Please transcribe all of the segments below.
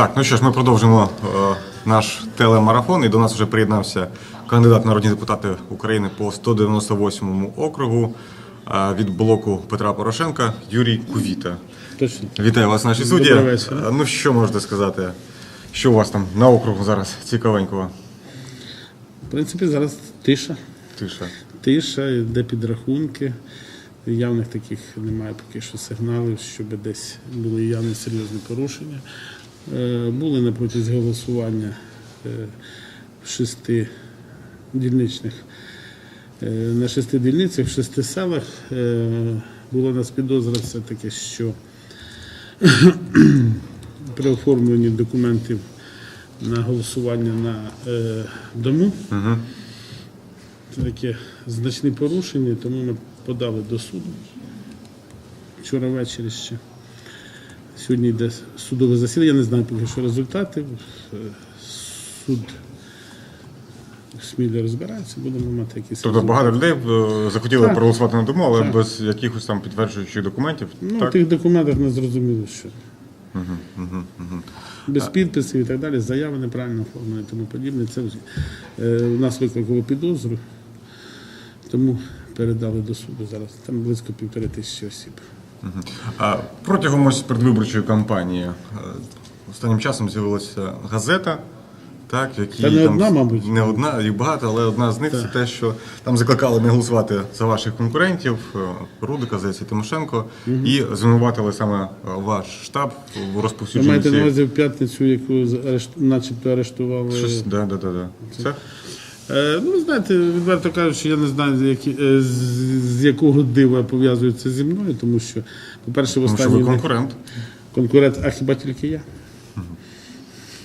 Так, ну що ж, ми продовжимо е, наш телемарафон, і до нас вже приєднався кандидат народні депутати України по 198 округу е, від блоку Петра Порошенка Юрій Кувіта. Точно. Вітаю вас в нашій Добрий вечір. Е, Ну що можете сказати? Що у вас там на округу зараз цікавенького? В принципі, зараз тиша. Тиша. Тиша, йде підрахунки. Явних таких немає поки що сигналів, щоб десь були явні серйозні порушення. Е, Були на протязі голосування е, в шести дільничних. е, На шести дільницях, в шести селах е, було нас підозра все-таки, що при оформленні документів на голосування на е, дому. Це таке значне порушення, тому ми подали до суду. Вчора ввечері ще. Сьогодні йде судове засідання, я не знаю поки що результатів. Е, Суд сміло розбирається, будемо мати якісь. Тобто багато людей е, захотіли Так. проголосувати на дому, але Так. без якихось там підтверджуючих документів. Ну, в так? тих документах не зрозуміло, що. Без підписів і так далі, заяви неправильно оформлені і тому подібне. Це е, у нас викликало підозру, тому передали до суду зараз. Там близько півтори тисячі осіб. А протягом ось передвиборчої кампанії е, останнім часом з'явилася газета, так, в якій Та не там одна, мабуть. не одна, їх багато, але одна з них це те, що там закликали не голосувати за ваших конкурентів, е, Рудика, здається, Тимошенко, і звинуватили саме е, ваш штаб в Ви маєте на увазі в п'ятницю, яку арешт- начебто арештували. Щось, да, да, да, да. Це? Е, ну, знаєте, відверто кажучи, я не знаю, з, які, е, з, якого дива пов'язується зі мною, тому що, по-перше, в Тому що ви конкурент. конкурент, а хіба тільки я?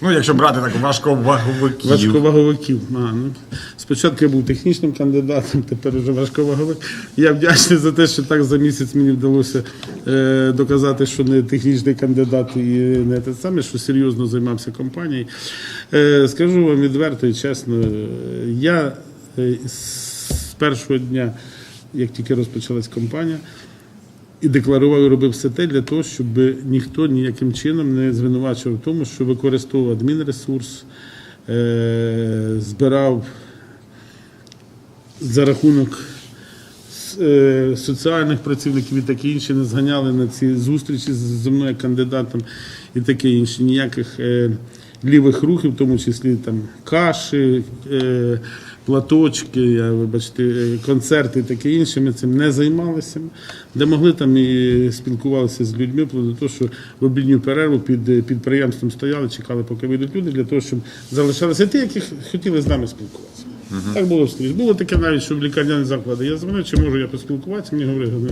Ну, якщо брати так важковаговиків. Важковаговиків. А, ну, спочатку я був технічним кандидатом, тепер вже важковаговик. Я вдячний за те, що так за місяць мені вдалося е, доказати, що не технічний кандидат і не те саме, що серйозно займався компанією. Е, скажу вам відверто і чесно, я е, з першого дня, як тільки розпочалась компанія, і декларував і робив все те для того, щоб ніхто ніяким чином не звинувачував в тому, що використовував адмінресурс, е, збирав за рахунок соціальних працівників і таке інше, не зганяли на ці зустрічі зі мною кандидатом і таке інше. Ніяких лівих рухів, в тому числі там каші, е, платочки, я, вибачте, е, концерти таке інше. Ми цим не займалися. Де могли там і спілкувалися з людьми, до того, що в обідню перерву під е, підприємством стояли, чекали, поки вийдуть люди, для того, щоб залишалися ті, які хотіли з нами спілкуватися. Так було скрізь. Було таке навіть, що в лікарняні заклади. Я дзвонив, чи можу я поспілкуватися. Мені говорили,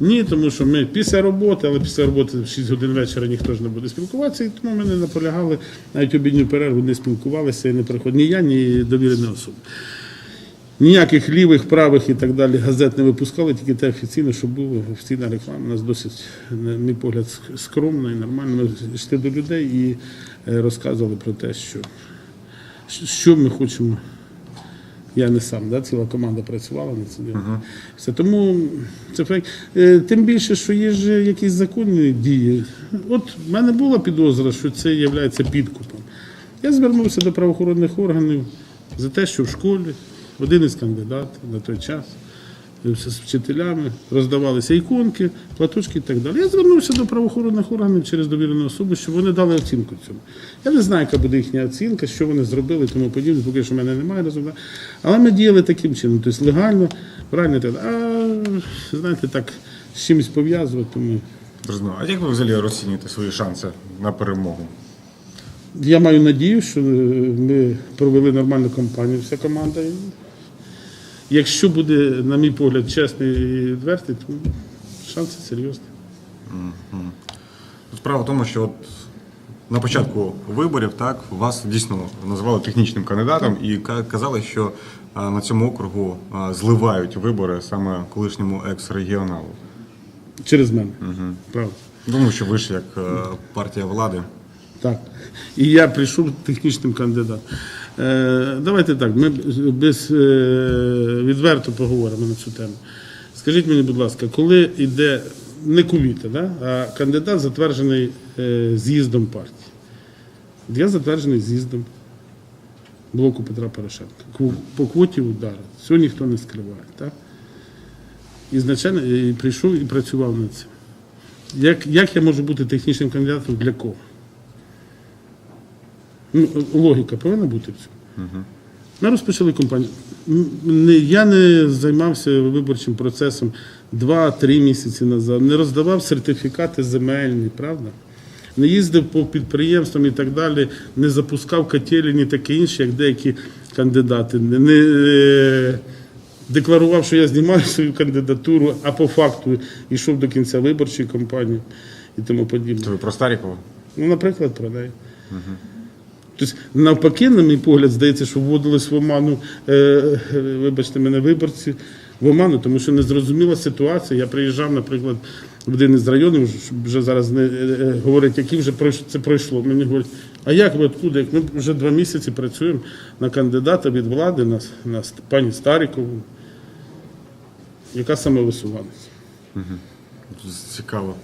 ні, тому що ми після роботи, але після роботи в 6 годин вечора ніхто ж не буде спілкуватися, і тому ми не наполягали, навіть обідню перерву не спілкувалися і не приходили. Ні я, ні довірена особа. Ніяких лівих, правих і так далі газет не випускали, тільки те офіційно, що було офіційна реклама. У нас досить, на мій погляд, ск- скромно і нормально. Ми йшли до людей і е, розказували про те, що, що ми хочемо. Я не сам, да? ціла команда працювала над цим. Все. Тому це фейк. Е, Тим більше, що є ж якісь законні дії. От в мене була підозра, що це є підкупом. Я звернувся до правоохоронних органів за те, що в школі один із кандидатів на той час з вчителями роздавалися іконки, платочки і так далі. Я звернувся до правоохоронних органів через довірену особу, щоб вони дали оцінку цьому. Я не знаю, яка буде їхня оцінка, що вони зробили, тому подібне, поки що в мене немає результату. Але ми діяли таким чином, тобто легально, правильно так. А знаєте, так з чимось пов'язувати, тому. А як ви взагалі розцінюєте свої шанси на перемогу? Я маю надію, що е, ми провели нормальну кампанію, вся команда. Якщо буде, на мій погляд, чесний і відвертий, то шанси серйозні. Справа в тому, що от на початку виборів так вас дійсно називали технічним кандидатом і казали, що на цьому округу зливають вибори саме колишньому екс-регіоналу. Через мене. Правда. Думаю, що ви ж як е, партія влади. Так. І я прийшов технічним кандидатом. Е, давайте так, ми без, е, відверто поговоримо на цю тему. Скажіть мені, будь ласка, коли йде не кувіта, да, а кандидат затверджений е, з'їздом партії, я затверджений з'їздом блоку Петра Порошенка. По квоті удару. Цього ніхто не скриває. Так? І значально і прийшов і працював над цим. Як, як я можу бути технічним кандидатом для кого? Ну, логіка повинна бути в цьому. Ми розпочали не- Я не займався виборчим процесом 2-3 місяці назад, не роздавав сертифікати земельні, правда? Не їздив по підприємствам і так далі, не запускав котелі, і таке інше, як деякі кандидати. Не, не е, декларував, що я знімаю свою кандидатуру, а по факту йшов до кінця виборчої кампанії і тому подібне. Це ви про Старікова? Ну, наприклад, про неї. Тобто, навпаки, на мій погляд, здається, що вводились в оману, е, е, вибачте мене, виборці в оману, тому що незрозуміла ситуація. Я приїжджав, наприклад, в один із районів, вже зараз не е, говорять, які вже це пройшло. Мені говорять, а як ви откуда? Як ми вже два місяці працюємо на кандидата від влади, на, на пані Старікову, яка саме висуванець. Цікаво.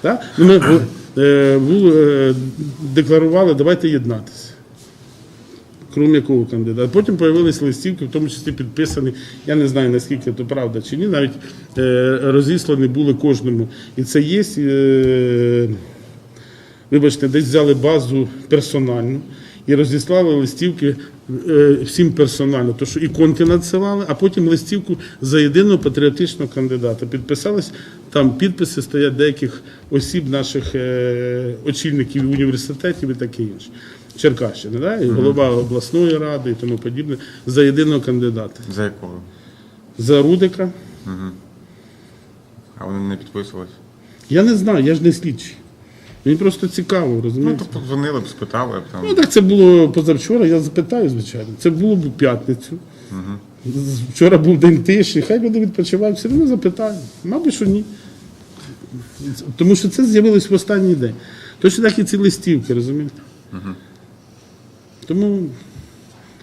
Так? Ну, Ми е, е, декларували, давайте єднатися. Крім якого кандидата. Потім з'явилися листівки, в тому числі підписані. Я не знаю, наскільки це правда чи ні, навіть е, розіслані були кожному. І це є. Вибачте, десь взяли базу персональну і розіслали листівки е, всім персонально. То що іконки надсилали, а потім листівку за єдиного патріотичного кандидата. Підписались, там підписи стоять деяких осіб, наших е, очільників університетів і таке інше. Черкащини, да? і голова обласної ради і тому подібне, за єдиного кандидата. За якого? За Рудика. А вони не підписувались? Я не знаю, я ж не слідчий. Мені просто цікаво, Ну, розумієте? то подзвонили б, спитали б там. Ну так це було позавчора, я запитаю, звичайно. Це було б у п'ятницю. З- Вчора був день тиші, хай люди відпочивають, все одно запитаю. Мабуть, що ні. Тому що це з'явилось в останній день. Точно так і ці листівки, розумієте? Тому,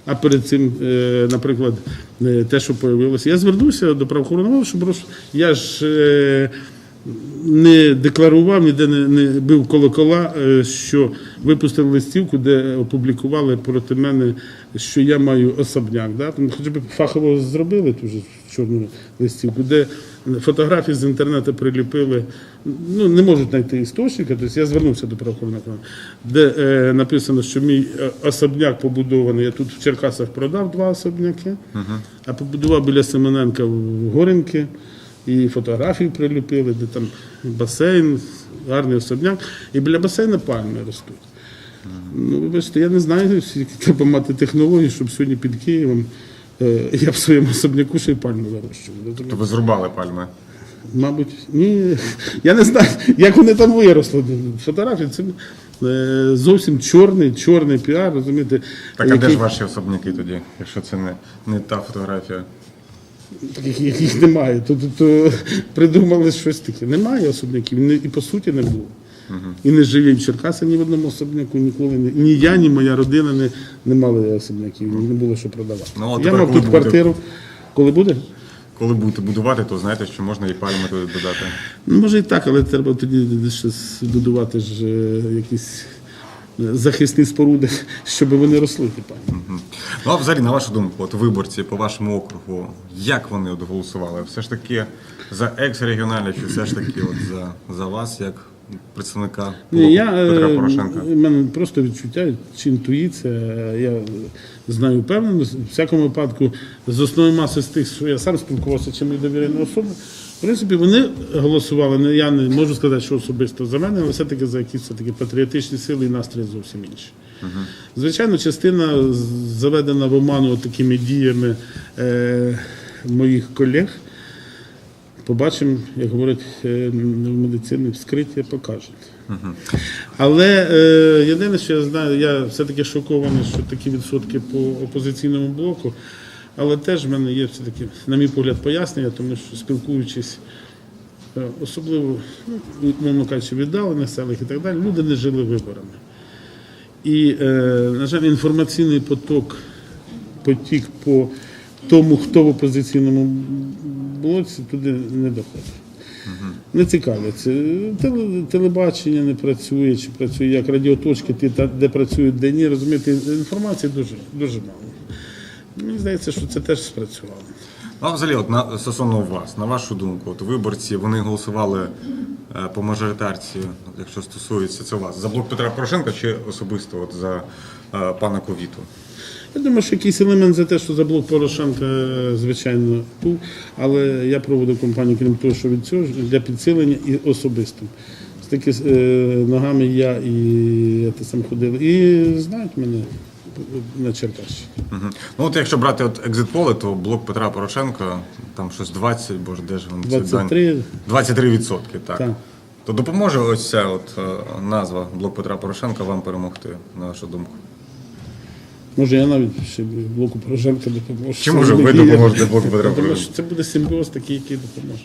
а перед цим, е, наприклад, е, те, що появилося, я звернувся до правоохоронного, щоб я ж е, не декларував, ніде не, не бив колокола, е, що випустили листівку, де опублікували проти мене, що я маю особняк. Да? Тому хоч би фахово зробили ту ж чорну листівку, де фотографії з інтернету приліпили, ну не можуть знайти істочника. Тобто я звернувся до правоохоронного, де е, написано, що мій е, особняк побудований. Я тут в Черкасах продав два особняки, а побудував біля Семененка в Горенки. І фотографії приліпили, де там басейн, гарний особняк, і біля басейну пальми ростуть. Ну, вибачте, я не знаю, скільки треба мати технології, щоб сьогодні під Києвом е, я в своєму особняку ще й пальму вирощував. То ви зрубали пальми. Мабуть, ні. Я не знаю, як вони там виросли. Фотографії це е, зовсім чорний, чорний піар, розумієте. Так, а де ж ваші особняки тоді, якщо це не, не та фотографія? Таких яких немає. То, то, то придумали щось таке. Немає особняків, і по суті не було. І не живі в Черкасах ні в одному особняку ніколи не. Ні я, ні моя родина не, не мали особняків, не було що продавати. Ну, а я тепер мав коли тут буде? квартиру. Коли буде? Коли будете будувати, то знаєте, що можна і пальми туди додати. Ну, може і так, але треба тоді ще будувати ж е, якісь захисні споруди, щоб вони росли. ті пані. Ну, а взагалі, на вашу думку, от виборці по вашому округу, як вони от голосували? Все ж таки за екс-регіоналі, чи все ж таки от за, за вас, як представника Ні, я, Петра е, Порошенка? У мене просто відчуття чи інтуїція. Я знаю впевнено, в всякому випадку, з основної маси з тих, що я сам спілкувався, чи мої довірені особи, в принципі, вони голосували. Не, я не можу сказати, що особисто за мене, але все-таки за якісь все-таки патріотичні сили і настрої зовсім інші. Звичайно, частина заведена в оману такими діями е, моїх колег. Побачимо, як говорять е, в медицині, вскриття покажуть. Але е, єдине, що я знаю, я все-таки шокований, що такі відсотки по опозиційному блоку. Але теж в мене є все-таки, на мій погляд, пояснення, тому що спілкуючись, е, особливо, ну, мовно кажучи, віддалених селах і так далі, люди не жили виборами. І, е, на жаль, інформаційний поток, потік по тому, хто в опозиційному блоці, туди не доходить. Не цікавляться. Теле- Телебачення не працює, чи працює як радіоточки, де працюють, де ні. Розумієте, інформації дуже, дуже мало. Мені здається, що це теж спрацювало. Ну, а взагалі, от на стосовно вас, на вашу думку, от виборці вони голосували е, по мажоритарці, якщо стосується це вас, за блок Петра Порошенка чи особисто от за е, пана Ковіту? Я думаю, що якийсь елемент за те, що за блок Порошенка, е, звичайно, був. Але я проводив кампанію, крім того, що від цього для підсилення і особисто. З таки е, ногами я і я те сам ходив. І знають мене на Черкащині. Угу. Ну от якщо брати от екзитполи, то блок Петра Порошенка там щось 20, боже, де ж він ці 23. дані? 23 відсотки, так. Так. То допоможе ось ця от е, назва блок Петра Порошенка вам перемогти, на вашу думку? Може, я навіть ще блоку Порошенка допоможу. Чи, може, ви допоможете блоку Петра Порошенка? що це буде симбіоз такий, який допоможе.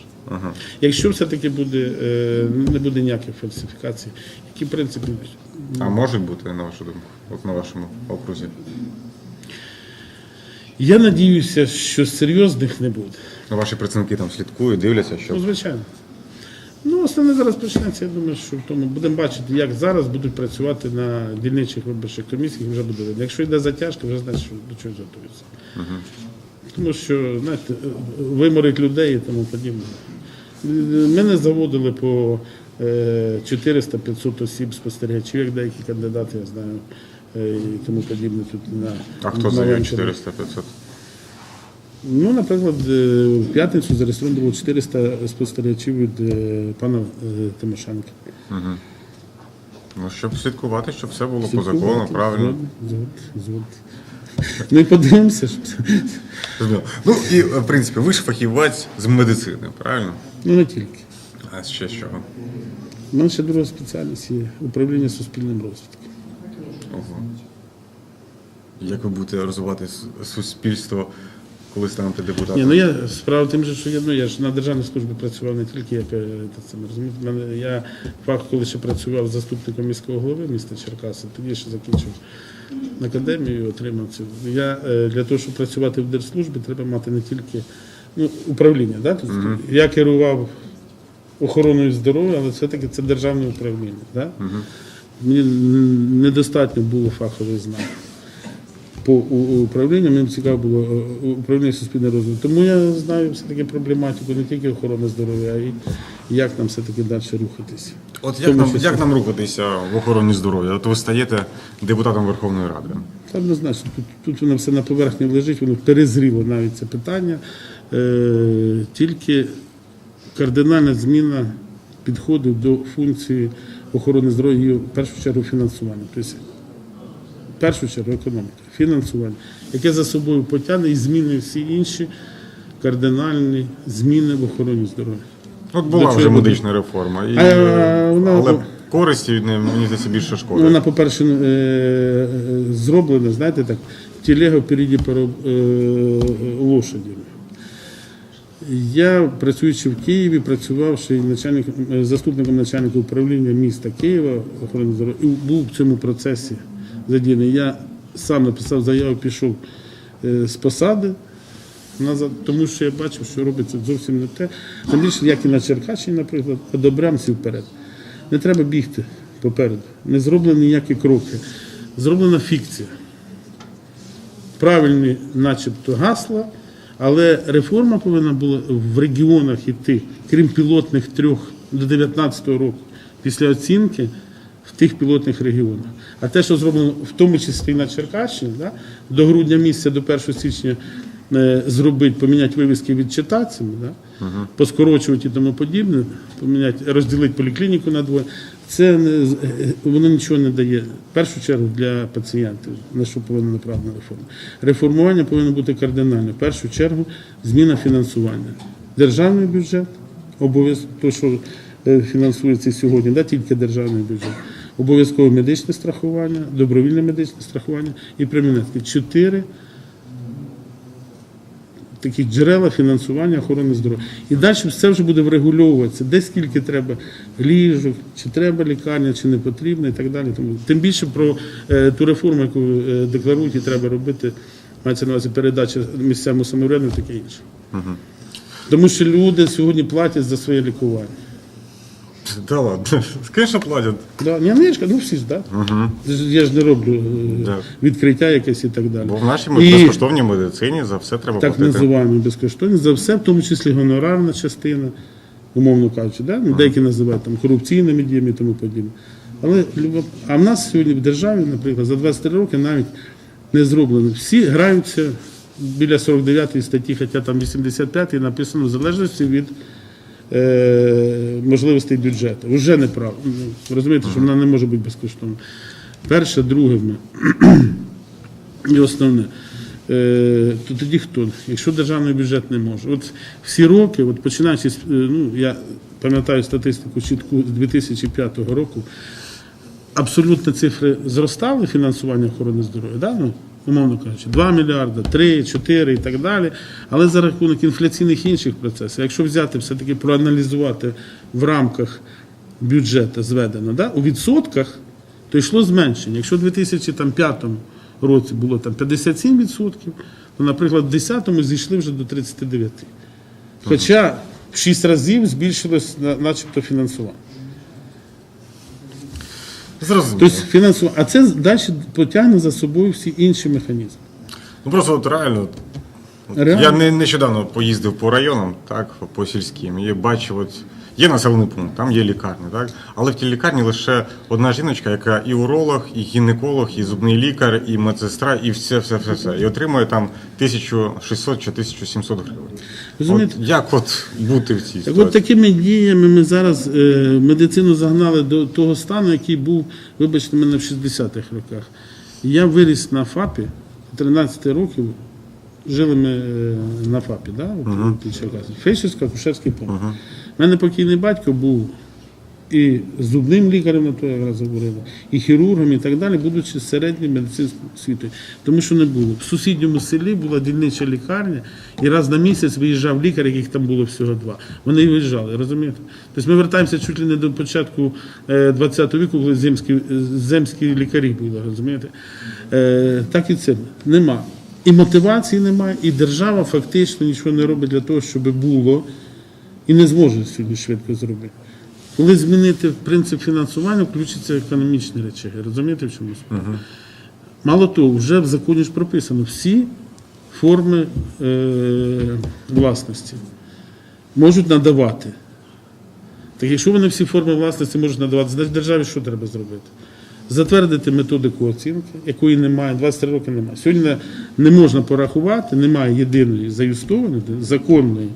Якщо все-таки буде, е, не буде ніяких фальсифікацій, які в принципі А можуть бути, на вашу думку, от на вашому окрузі? я надіюся, що серйозних не буде. Ну, ваші працівники там слідкують, дивляться, що Ну, звичайно. Ну, основне зараз почнеться, я думаю, що в тому будемо бачити, як зараз будуть працювати на дільничих виборчих комісіях, вже буде видно. Якщо йде затяжка, вже знаєте, що до чогось готується. Тому що, знаєте, виморить людей і тому подібне. Мене заводили по е, 400-500 осіб спостерігачів, як деякі кандидати, я знаю, е, і тому подібне тут на А хто на 400-500? Ну, наприклад, е, в п'ятницю зареєстровано було 400 спостерігачів від е, пана е, Тимошенка. Ну, щоб слідкувати, щоб все було по закону, правильно. Згод, згод, згод. Ну і подивимося. що це. Ну і в принципі, ви ж фахівець з медицини, правильно? Ну не тільки. А ще з чого? У мене ще друга спеціальність є управління суспільним розвитком. Ого. Як ви будете розвивати суспільство, коли станете депутатом? Ні, ну я справа тим, же, що я, ну, я ж на державній службі працював не тільки як е, те розумієте, я факт, коли ще працював заступником міського голови міста Черкаси, тоді ще закінчив академію, отримав цю. Я е, для того, щоб працювати в держслужбі, треба мати не тільки ну, управління. Да? Тобто, Я керував охороною здоров'я, але все-таки це державне управління. Да? Мені недостатньо було фахових знань по управлінню. Мені цікаво було е, управління суспільного розвитку. Тому я знаю все-таки проблематику не тільки охорони здоров'я, а й як нам все-таки далі рухатися. От як тому нам, як нам рухатися в охороні здоров'я? От ви стаєте депутатом Верховної Ради. Та Однозначно, тут, тут воно все на поверхні лежить, воно перезріло навіть це питання. Е, тільки кардинальна зміна підходу до функції охорони здоров'я і в першу чергу фінансування. Тобто, в першу чергу економіка, фінансування, яке за собою потягне і зміни всі інші кардинальні зміни в охороні здоров'я. От була вже медична реформа, і, А, е, вона- але користі від неї, мені здається, більше шкоди. Вона, по-перше, е, е, зроблена, знаєте, так, телега впереді паро- е, лошаді. Я, працюючи в Києві, працювавши начальником, заступником начальника управління міста Києва охорони здоров'я, був в цьому процесі задіяний. Я сам написав заяву, пішов е, з посади назад, тому що я бачив, що робиться зовсім не те. Тим як і на Черкащині, наприклад, а до Брямців вперед. Не треба бігти попереду. Не зроблені ніякі кроки. Зроблена фікція. Правильні, начебто, гасла, але реформа повинна була в регіонах йти, крім пілотних трьох до 2019 року, після оцінки тих пілотних регіонах. А те, що зроблено в тому числі на Черкащині, да, до грудня місяця, до 1 січня е, зробити, поміняти вивіски відчитацями, да, поскорочувати і тому подібне, поміняти, розділити поліклініку на двоє. Це не, е, воно нічого не дає. В першу чергу для пацієнтів, на що повинна направлена реформа. Реформування повинно бути кардинальне. В першу чергу зміна фінансування. Державний бюджет, обов'язково, то, що е, фінансується сьогодні, да, тільки державний бюджет. Обов'язкове медичне страхування, добровільне медичне страхування і примінецьке. Чотири такі джерела фінансування охорони здоров'я. І далі все вже буде врегульовуватися, де скільки треба ліжок, чи треба лікарня, чи не потрібно, і так далі. Тому тим більше про е, ту реформу, яку е, декларують, і треба робити, мається на увазі передача місцевому самоврядну таке інше. Тому що люди сьогодні платять за своє лікування. Да ладно, звісно, платять. Да, ні, ну, я ж кажу, ну всі ж? Да? Я ж не роблю е, Да. відкриття якесь і так далі. Бо в нашій І- безкоштовній медицині за все треба так платити. називаємо безкоштовні, за все, в тому числі гонорарна частина, умовно кажучи, да? ну, деякі називають там корупційними діями і тому подібне. Але любо- а в нас сьогодні в державі, наприклад, за 23 роки навіть не зроблено. Всі граються біля 49 статті, хоча там 85 написано в залежності від можливостей бюджету. Вже неправда. Ну, Розумієте, що вона не може бути безкоштовна. Перше, друге. І основне. Е, то тоді хто? Якщо державний бюджет не може. От всі роки, от починаючи з, е, ну, я пам'ятаю статистику чітку з 2005 року, абсолютно цифри зростали фінансування охорони здоров'я, да? Умовно кажучи, 2 мільярди, 3, 4 і так далі. Але за рахунок інфляційних інших процесів, якщо взяти все-таки проаналізувати в рамках бюджету зведено, да? у відсотках, то йшло зменшення. Якщо в 2005 році було там 57%, то, наприклад, в 2010 зійшли вже до 39%. Хоча в 6 разів збільшилось начебто фінансування. Зрозуміло. Тобто фінансування, а це далі потягне за собою всі інші механізми. Ну просто от реально. Реально? Я не, нещодавно поїздив по районам, так, по сільським, і бачив, от є населений пункт, там є лікарня, так? Але в тій лікарні лише одна жіночка, яка і уролог, і гінеколог, і зубний лікар, і медсестра, і все, все, все, все. І отримує там 1600 чи 1700 гривень. Розумієте? От як от бути в цій Так ситуації? от такими діями ми зараз е, медицину загнали до того стану, який був, вибачте мене, в 60-х роках. Я виріс на ФАПі, 13 років жили ми е, на ФАПі, да? uh Фельдшерська акушерський пункт. У мене покійний батько був і зубним лікарем, на я якраз говорили, і хірургом, і так далі, будучи середньою медицинською освітою. Тому що не було. В сусідньому селі була дільнича лікарня, і раз на місяць виїжджав лікар, яких там було всього два. Вони виїжджали, розумієте? Тобто ми вертаємося чуть ли не до початку е, 20 віку, коли земські, е, земські лікарі були, розумієте? Е, Так і це нема. І мотивації немає, і держава фактично нічого не робить для того, щоб було, і не зможе сьогодні швидко зробити. Коли змінити принцип фінансування, включаться економічні речі. Розумієте, в чому справа? Мало того, вже в законі ж прописано всі форми е, власності можуть надавати. Так якщо вони всі форми власності можуть надавати, значить державі що треба зробити? Затвердити методику оцінки, якої немає, 23 роки немає. Сьогодні не- можна порахувати, немає єдиної заюстованої, законної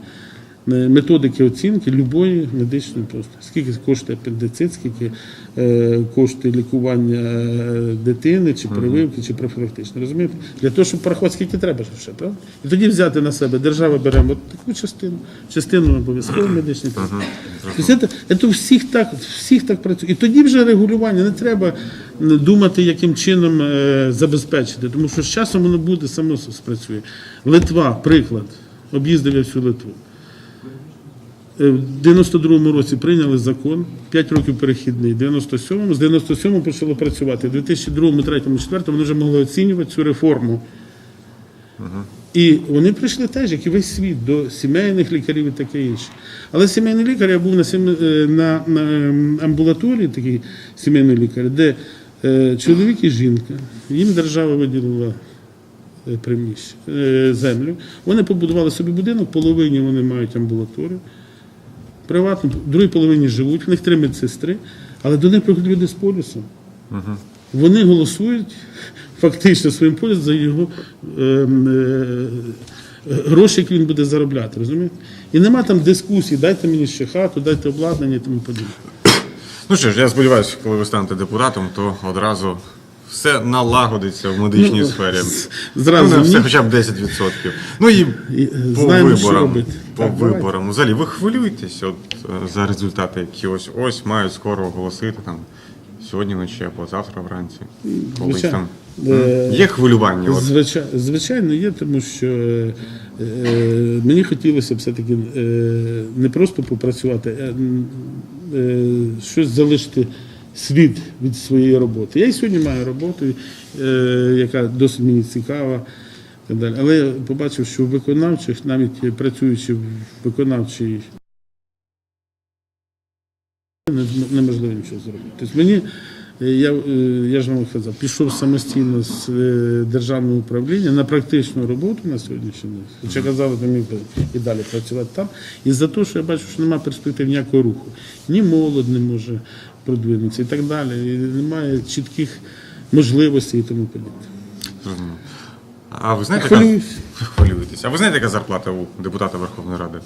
методики оцінки любої медичної послуги. Скільки коштує апендицит, скільки е, коштує лікування е, дитини, чи прививки, чи профілактичне. Розумієте? Для того, щоб порахувати, скільки треба ж ще, правда? І тоді взяти на себе, держава беремо от таку частину, частину обов'язково медичної послуги. Тобто це, всіх так, всіх так працює. І тоді вже регулювання не треба думати, яким чином е, забезпечити, тому що з часом воно буде само спрацює. Литва, приклад, об'їздив я всю Литву. Е, В 92-му році прийняли закон, 5 років перехідний, в 97-му, з 97-му почало працювати. В 2002-му, 3-му, 4-му вони вже могли оцінювати цю реформу. І вони прийшли теж, як і весь світ, до сімейних лікарів і таке інше. Але сімейний лікар, я був на, сім- е, на, на ем, амбулаторії, такий сімейний лікар, де е, чоловік і жінка, їм держава виділила е, приміщення, е, землю. Вони побудували собі будинок, половині вони мають амбулаторію. Приватно, в другій половині живуть, в них три медсестри, але до них приходять люди з полюсом. Вони голосують фактично своїм полюсом за його е, е, гроші, які він буде заробляти. розумієте? І нема там дискусій, дайте мені ще хату, дайте обладнання і тому подібне. Ну що ж, я сподіваюся, коли ви станете депутатом, то одразу все налагодиться в медичній Ну, сфері. зразу ну, все хоча б 10%. Ну і, І, по знаємо, виборам. робити. По Так, давайте. виборам. Взагалі, ви хвилюєтесь от, е, за результати, які ось ось мають скоро оголосити там сьогодні вночі або завтра вранці. Колись Звичайно. там. Е, Є хвилювання. От. Звичайно, звичайно, є, тому що е, е, мені хотілося б все-таки е, не просто попрацювати, а е, щось залишити слід від своєї роботи. Я і сьогодні маю роботу, е, яка досить мені цікава. так далі. Але я побачив, що у виконавчих, навіть працюючи в виконавчій, не- неможливо нічого зробити. Тобто мені, е, я, е, я ж вам казав, пішов самостійно з державного управління на практичну роботу на сьогоднішній день. Хоча казали, що міг би і далі працювати там. І за те, що я бачу, що немає перспектив ніякого руху. Ні молодь не може продвинутися і так далі. І немає чітких можливостей і тому подібне. А ви знаєте, яка... Хвилюєтесь. А ви знаєте, яка зарплата у депутата Верховної Ради?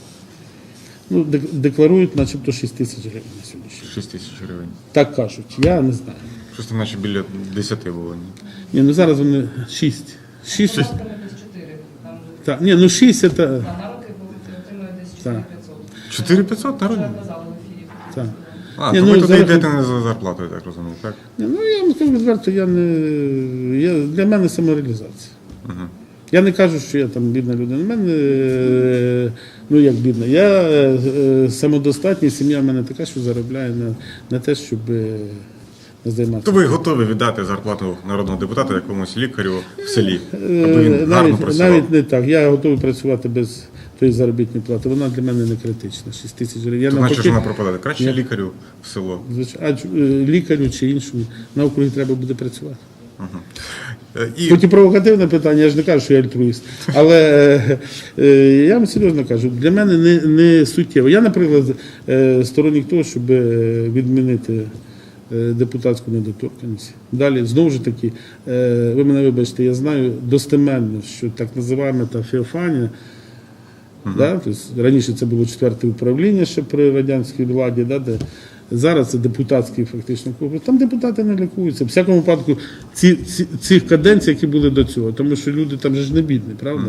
Ну, декларують, начебто 6 тисяч гривень на сьогоднішній. 6 тисяч гривень. Так кажуть, я не знаю. Щось там наче біля 10 було. ні? Ні, ну зараз вони 6. 6. Там десь 4. Там вже Так, ні, ну 6 це. та, на роки отримує десь 4500. 4500 на Вже родину? казали. Так. А, Ні, то ну, ви туди зараз- йдете не за зарплатою, так розумію, так? Ні, Ну, я вам скажу відверто, я не. Я, для мене самореалізація. Я не кажу, що я там бідна людина. У мене, е, ну як бідна, я е, е, самодостатній, сім'я в мене така, що заробляє на, на те, щоб е, не займатися. То ви готові віддати зарплату народного депутата якомусь лікарю в селі, Е, аби він гарно навіть, працював? навіть не так. Я готовий працювати без тої заробітної плати. Вона для мене не критична. 6 тисяч гривень. Я То значить, що вона пропадає. Краще лікарю в село. а е, лікарю чи іншому на округі треба буде працювати. Е, І Хоч і провокативне питання, я ж не кажу, що я альтруїст. Але е, е, я вам серйозно кажу, для мене не, не суттєво. Я, наприклад, е, сторонник того, щоб е, відмінити е, депутатську недоторканність. Далі, знову ж таки, е, ви мене вибачте, я знаю достеменно, що так називаємо та Феофанія. Да? Тобто, раніше це було четверте управління ще при радянській владі, да? де зараз це депутатський фактично корпус. Там депутати не лікуються. В всякому випадку ці, ці, цих каденцій, які були до цього, тому що люди там же ж не бідні, правда?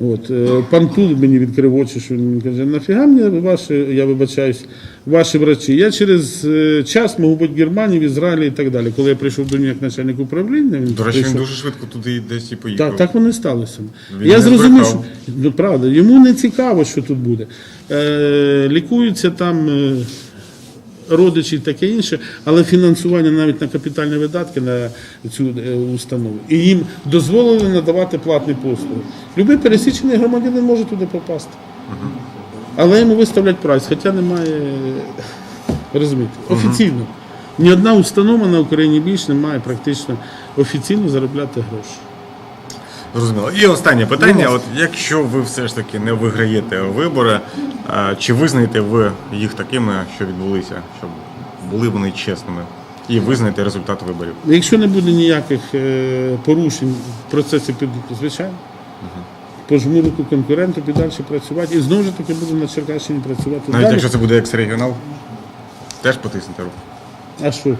От, е, пан Тул мені відкрив очі, що він каже, нафіга мені ваші, я вибачаюсь, ваші врачі. Я через е, час можу бути в Германії, в Ізраїлі і так далі. Коли я прийшов до нього як начальник управління, він До речі, він дуже швидко туди десь і поїхав. так, так воно і сталося. Він я зрозумів, що ну, правда, йому не цікаво, що тут буде. Е, лікуються там е, родичі і таке інше, але фінансування навіть на капітальні видатки на цю е, установу. І їм дозволили надавати платні послуги. Любий пересічений громадянин може туди попасти. Але йому виставлять прайс, хоча немає, розумієте, офіційно. Ні одна установа на Україні більш не має практично офіційно заробляти гроші. Зрозуміло. І останнє питання: от якщо ви все ж таки не виграєте вибори, чи визнаєте ви їх такими, що відбулися, щоб були вони чесними, і визнаєте результат виборів? Якщо не буде ніяких е, порушень в процесі підготовки, звичайно. Пожму руку конкуренту, піду далі працювати. І знову ж таки буду на Черкащині працювати. Навіть далі. якщо це буде екс-регіонал, теж потиснете руку. А що?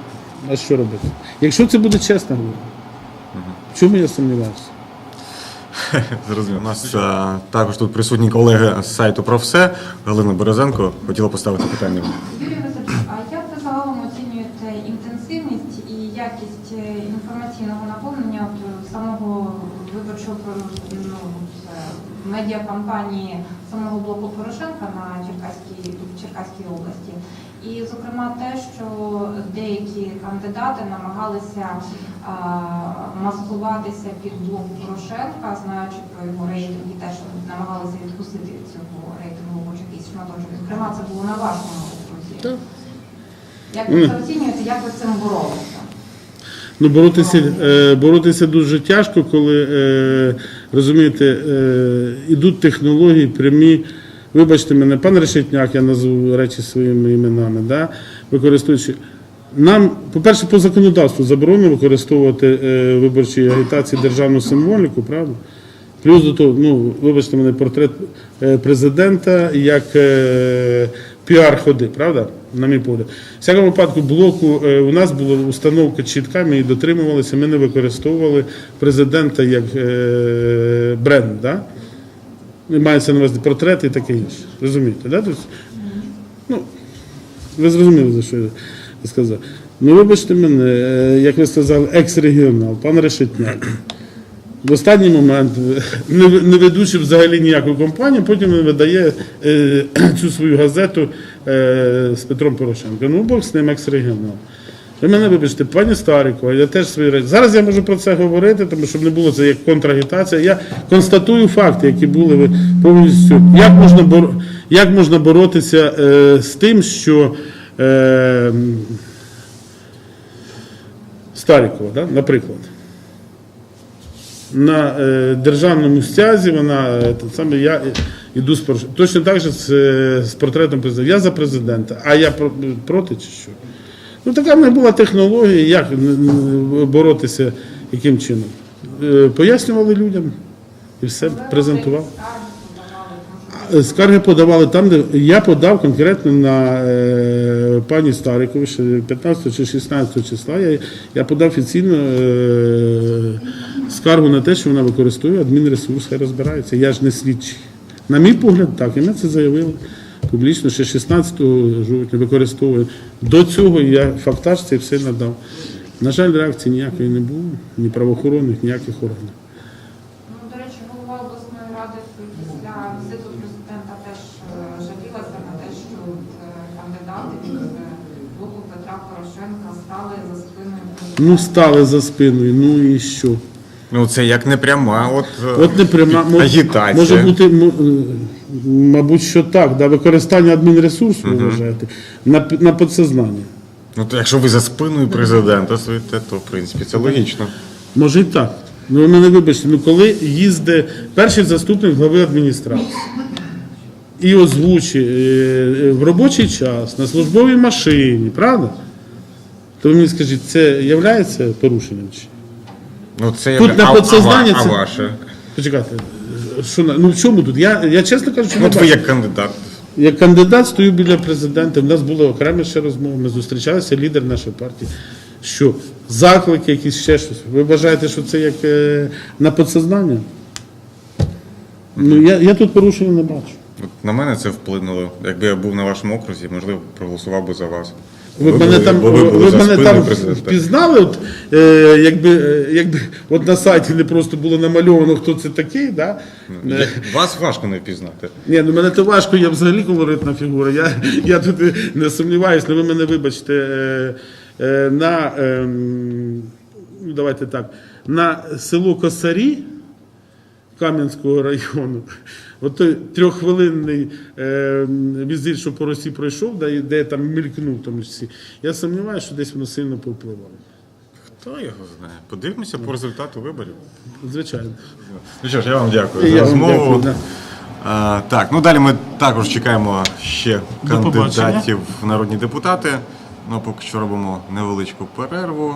А що робити? Якщо це буде чесно. В чому я сумніваюся? Зрозуміло. У нас а, також тут присутні колеги з сайту про все. Галина Березенко хотіла поставити питання. Юрій Васильович, а як ви загалом оцінюєте інтенсивність і якість е, інформаційного наповнення от, е, самого виборчого ну, медіакампанії самого блоку Порошенка на Черкаській в Черкаській області? І, зокрема, те, що деякі кандидати намагалися а, маскуватися під блок Порошенка, знаючи про його рейтинг і теж намагалися відкусити від цього рейтингу хоч якийсь шматочок. Зокрема, це було на вашому окрузі. Як ви це оцінюєте, як ви з цим боролися? Ну, боротися, е, боротися дуже тяжко, коли е, розумієте, е, ідуть технології прямі. Вибачте мене, пан Решетняк, я назву речі своїми іменами, да, використовуючи. Нам, по-перше, по законодавству заборонено використовувати е, виборчі агітації державну символіку, правда? Плюс до того, ну, вибачте мене, портрет е, президента як е, піар ходи, правда? На мій погляд. В всякому випадку, блоку е, у нас була установка чітка, ми її дотримувалися, ми не використовували президента як е, бренд. Да? Мається на увазі портрет і таке інше. Розумієте, да? Тобто, ну, ви зрозуміли, за що я сказав. Ну, вибачте мене, е, як ви сказали, екс-регіонал, пан Решетняк. В останній момент, не, не ведучи взагалі ніяку компанію, потім він видає е, цю свою газету е, з Петром Порошенком. Ну, Бог з ним екс-регіонал. Ви мене вибачте, пані Старикова, я теж свої речі. Зараз я можу про це говорити, тому щоб не було це як контрагітація. Я констатую факти, які були ви повністю. Як можна, бор... як можна боротися е, з тим, що е, Старикова, да? наприклад. На е, державному стязі вона е, саме я іду з. Точно так же з, е, з портретом президента. Я за президента, а я про- проти чи що? Ну така в мене була технологія, як боротися, яким чином. Е, Пояснювали людям і все презентував. Скарги подавали там, де я подав конкретно на е, пані Старикові ще 15 чи 16 числа. Я, я подав офіційно е, скаргу на те, що вона використовує адмінресурс, хай розбирається. Я ж не слідчий. На мій погляд, так, і ми це заявили публічно, ще 16 жовтня використовую. До цього я фактаж це все надав. На жаль, реакції ніякої не було, ні правоохоронних, ніяких органів. Ну, до речі, голова обласної ради після візиту президента теж е, жалілася на те, що е, кандидати від е, блоку Петра Порошенка стали за спиною. Ну, стали за спиною, ну і що? Ну це як не пряма, от, От не пряма агітація. може бути, мабуть, що так, да, використання адмінресурсу, ви вважаєте, на, на підсознання. Ну, то якщо ви за спиною президента стоїте, то в принципі це логічно. Може і так. Ну мене вибачте, ну коли їздить перший заступник глави адміністрації і озвучує е, е, в робочий час на службовій машині, правда? То ви мені скажіть, це є порушенням? Чи? Ну, це Тут як- на а, а, це- а ваше? Почекайте, що на- ну в чому тут? Я, я чесно кажу, що не От ви бачу. як кандидат. Як кандидат стою біля президента. У нас були окремі ще розмови. Ми зустрічалися, лідер нашої партії. Що заклики, якісь ще щось. Ви вважаєте, що це як е, на підсознання? Ну я, я тут порушення не бачу. От на мене це вплинуло. Якби я був на вашому окрузі, можливо, проголосував би за вас. Ви, Бо мене були- там, бо ви були ви за мене спиною там президента. впізнали, от, е, якби, е, якби от на сайті не просто було намальовано, хто це такий, да? Е, Вас важко не впізнати. Ні, ну мене то важко, я взагалі колоритна фігура. Я, я тут е, не сумніваюся, але ви мене вибачте. Е, е, на, ну, давайте так, на село Косарі Кам'янського району, от той трьоххвилинний е, візит, що по Росії пройшов, де, де я там мількнув в тому часі, я сумніваюся, що десь воно сильно повпливало. Хто його знає? Подивимося по результату виборів. Звичайно. Ну що ж, я вам дякую за я вам розмову. дякую, да. А, так, ну далі ми також чекаємо ще До побачення. кандидатів в народні депутати. Ну, поки що робимо невеличку перерву.